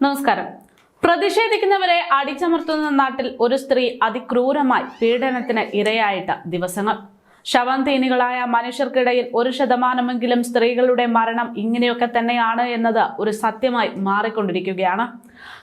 നമസ്കാരം. പ്രതിഷേധിക്കുന്നവരെ അടിച്ചമർത്തുന്ന നാട്ടിൽ ഒരു സ്ത്രീ അതിക്രൂരമായി പീഡനത്തിന് ഇരയായിട്ട ദിവസങ്ങൾ. ശവന്തീനികളായ മനുഷ്യർക്കിടയിൽ ഒരു ശതമാനമെങ്കിലും സ്ത്രീകളുടെ മരണം ഇങ്ങനെയൊക്കെ തന്നെയാണ് എന്നത് ഒരു സത്യമായി മാറിക്കൊണ്ടിരിക്കുകയാണ്.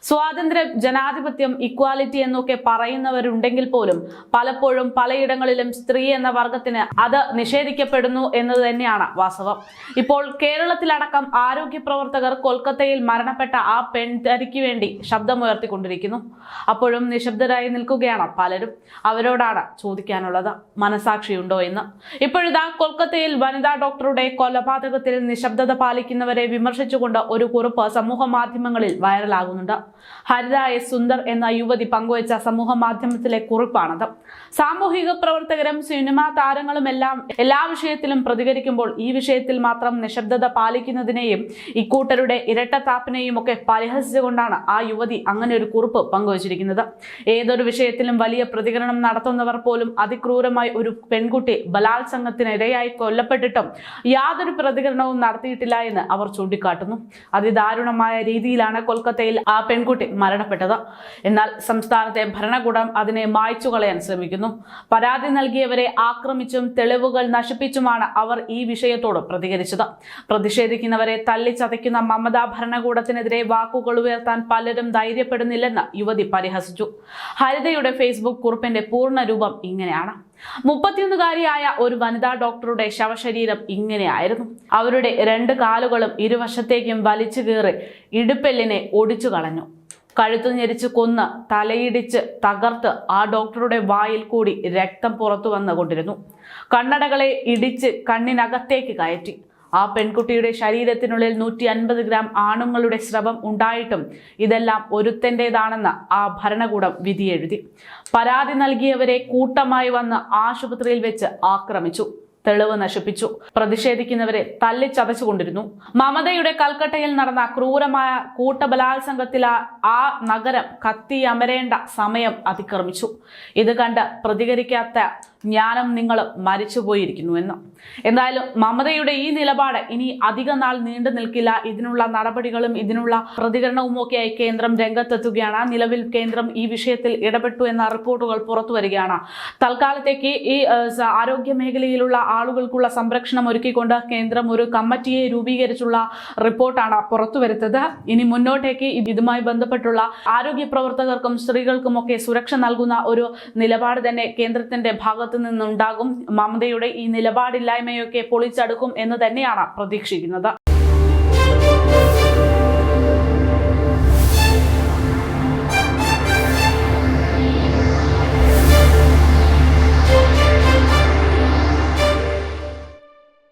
സ്വാതന്ത്ര്യം ജനാധിപത്യം ഇക്വാലിറ്റി എന്നൊക്കെ പറയുന്നവരുണ്ടെങ്കിൽ പോലും പലപ്പോഴും പലയിടങ്ങളിലും സ്ത്രീ എന്ന വർഗത്തിന് അത് നിഷേധിക്കപ്പെടുന്നു എന്നത് തന്നെയാണ് വാസ്തവം. ഇപ്പോൾ കേരളത്തിലടക്കം ആരോഗ്യ പ്രവർത്തകർ കൊൽക്കത്തയിൽ മരണപ്പെട്ട ആ പെൺതരിക്ക് വേണ്ടി ശബ്ദമുയർത്തിക്കൊണ്ടിരിക്കുന്നു. അപ്പോഴും നിശബ്ദരായി നിൽക്കുകയാണ് പലരും. അവരോടാണ് ചോദിക്കാനുള്ളത്. മനസാക്ഷിയുണ്ടോ എന്ന് ഇപ്പോഴിതാ കൊൽക്കത്തയിൽ വനിതാ ഡോക്ടറുടെ കൊലപാതകത്തിൽ നിശബ്ദത പാലിക്കുന്നവരെ വിമർശിച്ചുകൊണ്ട് ഒരു കുറിപ്പ് സമൂഹ മാധ്യമങ്ങളിൽ വൈറലാകുന്നുണ്ട്. ഹരിത എസ് സുന്ദർ എന്ന യുവതി പങ്കുവച്ച സമൂഹ മാധ്യമത്തിലെ കുറിപ്പാണത്. സാമൂഹിക പ്രവർത്തകരും സിനിമാ താരങ്ങളും എല്ലാം എല്ലാ വിഷയത്തിലും പ്രതികരിക്കുമ്പോൾ ഈ വിഷയത്തിൽ മാത്രം നിശബ്ദത പാലിക്കുന്നതിനെയും ഇക്കൂട്ടരുടെ ഇരട്ടത്താപ്പിനെയും ഒക്കെ പരിഹസിച്ചുകൊണ്ടാണ് ആ യുവതി അങ്ങനെ ഒരു കുറിപ്പ് പങ്കുവച്ചിരിക്കുന്നത്. ഏതൊരു വിഷയത്തിലും വലിയ പ്രതികരണം നടത്തുന്നവർ പോലും അതിക്രൂരമായി ഒരു പെൺകുട്ടി ബലാത്സംഗത്തിന് ഇരയായി കൊല്ലപ്പെട്ടിട്ടും യാതൊരു പ്രതികരണവും നടത്തിയിട്ടില്ല എന്ന് അവർ ചൂണ്ടിക്കാട്ടുന്നു. അതിദാരുണമായ രീതിയിലാണ് കൊൽക്കത്തയിൽ ആ പെൺകുട്ടി മരണപ്പെട്ടത്. എന്നാൽ സംസ്ഥാനത്തെ ഭരണകൂടം അതിനെ മായ്ച്ചു കളയാൻ ശ്രമിക്കുന്നു. പരാതി നൽകിയവരെ ആക്രമിച്ചും തെളിവുകൾ നശിപ്പിച്ചുമാണ് അവർ ഈ വിഷയത്തോട് പ്രതികരിച്ചത്. പ്രതിഷേധിക്കുന്നവരെ തല്ലിച്ചതയ്ക്കുന്ന മമതാ ഭരണകൂടത്തിനെതിരെ വാക്കുകൾ ഉയർത്താൻ പലരും ധൈര്യപ്പെടുന്നില്ലെന്ന് യുവതി പരിഹസിച്ചു. ഹരിതയുടെ ഫേസ്ബുക്ക് കുറിപ്പിന്റെ പൂർണ രൂപം ഇങ്ങനെയാണ്. മുപ്പത്തിയൊന്നുകാരിയായ ഒരു വനിതാ ഡോക്ടറുടെ ശവശരീരം ഇങ്ങനെയായിരുന്നു. അവരുടെ രണ്ട് കാലുകളും ഇരുവശത്തേക്കും വലിച്ചു കീറി ഇടുപ്പെല്ലിനെ ഒടിച്ചു കളഞ്ഞു. കഴുത്തു ഞെരിച്ച് കൊന്ന് തലയിടിച്ച് തകർത്ത് ആ ഡോക്ടറുടെ വായിൽ കൂടി രക്തം പുറത്തു വന്നുകൊണ്ടിരുന്നു കണ്ണടകളെ ഇടിച്ച് കണ്ണിനകത്തേക്ക് കയറ്റി. ആ പെൺകുട്ടിയുടെ ശരീരത്തിനുള്ളിൽ നൂറ്റി അൻപത് ഗ്രാം ആണുങ്ങളുടെ സ്രവം ഉണ്ടായിട്ടും ഇതെല്ലാം ഒരുത്തന്റെതാണെന്ന് ആ ഭരണകൂടം വിധിയെഴുതി. പരാതി നൽകിയവരെ കൂട്ടമായി വന്ന് ആശുപത്രിയിൽ വെച്ച് ആക്രമിച്ചു. തെളിവ് നശിപ്പിച്ചു. പ്രതിഷേധിക്കുന്നവരെ തല്ലിച്ചതച്ചുകൊണ്ടിരുന്നു. മമതയുടെ കൽക്കട്ടയിൽ നടന്ന ക്രൂരമായ കൂട്ടബലാത്സംഗത്തിൽ ആ- ആ നഗരം കത്തിയമരേണ്ട സമയം അതിക്രമിച്ചു. ഇത് കണ്ട് പ്രതികരിക്കാത്ത ജ്ഞാനം നിങ്ങൾ മരിച്ചുപോയിരിക്കുന്നു എന്ന്. എന്തായാലും മമതയുടെ ഈ നിലപാട് ഇനി അധിക നാൾ നീണ്ടു നിൽക്കില്ല. ഇതിനുള്ള നടപടികളും ഇതിനുള്ള പ്രതികരണവും ഒക്കെയായി കേന്ദ്രം രംഗത്തെത്തുകയാണ്. നിലവിൽ കേന്ദ്രം ഈ വിഷയത്തിൽ ഇടപെട്ടു എന്ന റിപ്പോർട്ടുകൾ പുറത്തു വരികയാണ്. തൽക്കാലത്തേക്ക് ഈ ആരോഗ്യ മേഖലയിലുള്ള ആളുകൾക്കുള്ള സംരക്ഷണം ഒരുക്കിക്കൊണ്ട് കേന്ദ്രം ഒരു കമ്മിറ്റിയെ രൂപീകരിച്ചുള്ള റിപ്പോർട്ടാണ് പുറത്തു വരുത്തത്. ഇനി മുന്നോട്ടേക്ക് ഇതുമായി ബന്ധപ്പെട്ടുള്ള ആരോഗ്യ പ്രവർത്തകർക്കും സ്ത്രീകൾക്കും ഒക്കെ സുരക്ഷ നൽകുന്ന ഒരു നിലപാട് തന്നെ കേന്ദ്രത്തിന്റെ ഭാഗത്തു നിന്നുണ്ടാകും. മമതയുടെ ഈ നിലപാടില്ലായ്മയൊക്കെ പൊളിച്ചടുക്കും എന്ന് തന്നെയാണ് പ്രതീക്ഷിക്കുന്നത്.